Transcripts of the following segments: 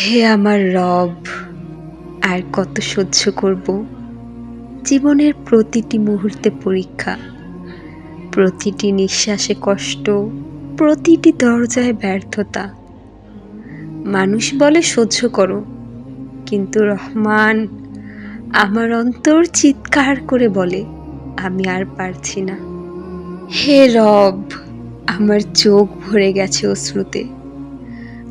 হে আমার রব, আর কত সহ্য করব? জীবনের প্রতিটি মুহূর্তে পরীক্ষা, প্রতিটি নিঃশ্বাসে কষ্ট, প্রতিটি দরজায় ব্যর্থতা। মানুষ বলে, সহ্য করো। কিন্তু রহমান আমার অন্তর চিৎকার করে বলে, আমি আর পারছি না। হে রব, আমার চোখ ভরে গেছে অশ্রুতে।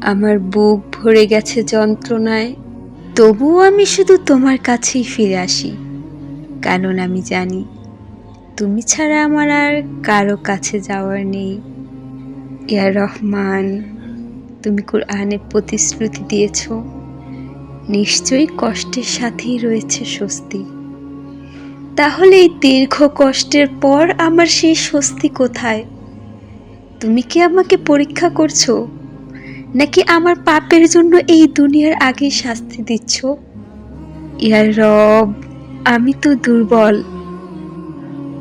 আমার বুক ভরে গেছে যন্ত্রণায়। তবুও আমি শুধু তোমার কাছেই ফিরে আসি, কারণ আমি জানি তুমি ছাড়া আমার আর কারও কাছে যাওয়ার নেই। ইয়া রহমান, তুমি কোরআনে প্রতিশ্রুতি দিয়েছ। নিশ্চয়ই কষ্টের সাথেই রয়েছে স্বস্তি। তাহলে এই দীর্ঘ কষ্টের পর আমার সেই স্বস্তি কোথায়? তুমি কি আমাকে পরীক্ষা করছ? নাকি আমার পাপের জন্য এই দুনিয়ার আগেই শাস্তি দিচ্ছ? ইয়ার রব, আমি তো দুর্বল।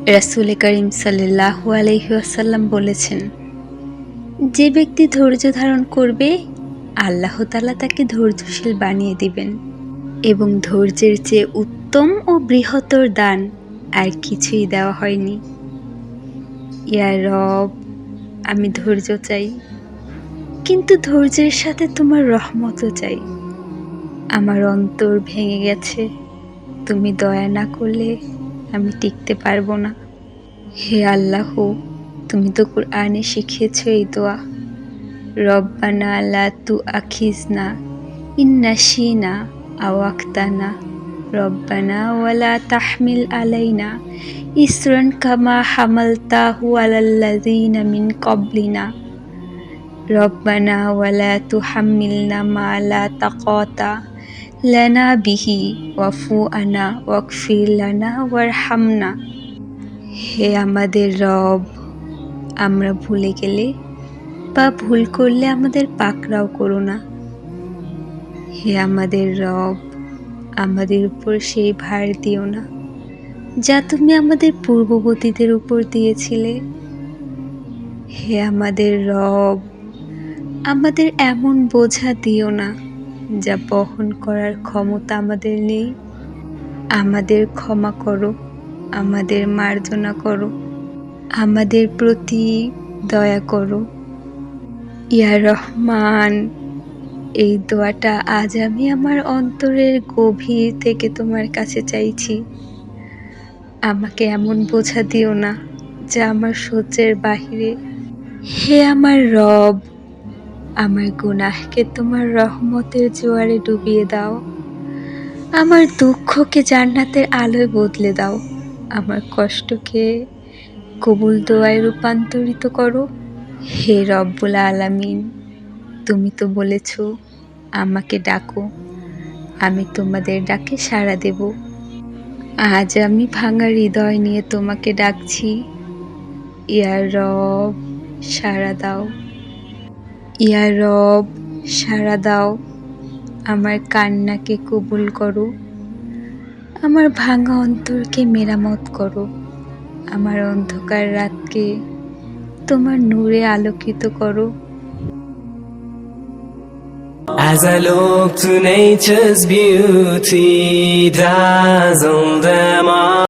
রাসুল করিম সাল্লাহ আলহিহাসাল্লাম বলেছেন, যে ব্যক্তি ধৈর্য ধারণ করবে, আল্লাহ তালা তাকে ধৈর্যশীল বানিয়ে দিবেন এবং ধৈর্যের চেয়ে উত্তম ও বৃহত্তর দান আর কিছুই দেওয়া হয়নি। ইয়ার রব, আমি ধৈর্য চাই। কিন্তু ধৈর্যের সাথে তোমার রহমতও চাই। আমার অন্তর ভেঙে গেছে। তুমি দয়া না করলে আমি টিকতে পারব না। হে আল্লাহ, তুমি তো কোরআনে শিখিয়েছ এই দোয়া। রব্বানা লা তু আখিজনা ইন্নাসিনা আওয়াক্তানা রব্বানা ওয়ালা তাহমিল আলাইনা ইসরান কামা হামালতাহু আলাল্লাযিনা মিন কবলিনা রব্বানা ওয়ালা তুহাম্মিলনা মা লা তাকাতা লানা বিহি ওয়াফু আনা ওয়াকফির লানা ওয়ারহামনা হে আমাদের রব, আমরা ভুলে গেলে বা ভুল করলে আমাদের পাকড়াও করো না। হে আমাদের রব, আমাদের উপর সেই ভার দিও না, যা তুমি আমাদের পূর্ববর্তীদের উপর দিয়েছিলে। হে আমাদের রব আমাদের এমন বোঝা দিও না যা বহন করার ক্ষমতা আমাদের নেই। আমাদের ক্ষমা করো, আমাদের মার্জনা করো, আমাদের প্রতি দয়া করো। ইয়া রহমান, এই দোয়াটা আজ আমি আমার অন্তরের গভীর থেকে তোমার কাছে চাইছি। আমাকে এমন বোঝা দিও না যা আমার সহ্যের বাহিরে। হে আমার রব আমার গুনাহকে তোমার রহমতের জোয়ারে ডুবিয়ে দাও। আমার দুঃখকে জান্নাতের আলোয় বদলে দাও। আমার কষ্টকে কবুল দোয়ায় রূপান্তরিত করো। হে রব্বুল আলামিন, তুমি তো বলেছ, আমাকে ডাকো। আমি তোমাদের ডাকে সাড়া দেব। আজ আমি ভাঙা হৃদয় নিয়ে তোমাকে ডাকছি। ইয়ার রব, সাড়া দাও। ইয়া রব সাড়া দাও। আমার কান্নাকে কবুল করো। আমার ভাঙা অন্তরকে মেরামত করো। আমার অন্ধকার রাতকে তোমার নূরে আলোকিত করো। As I look to nature's beauty, dazzle them all.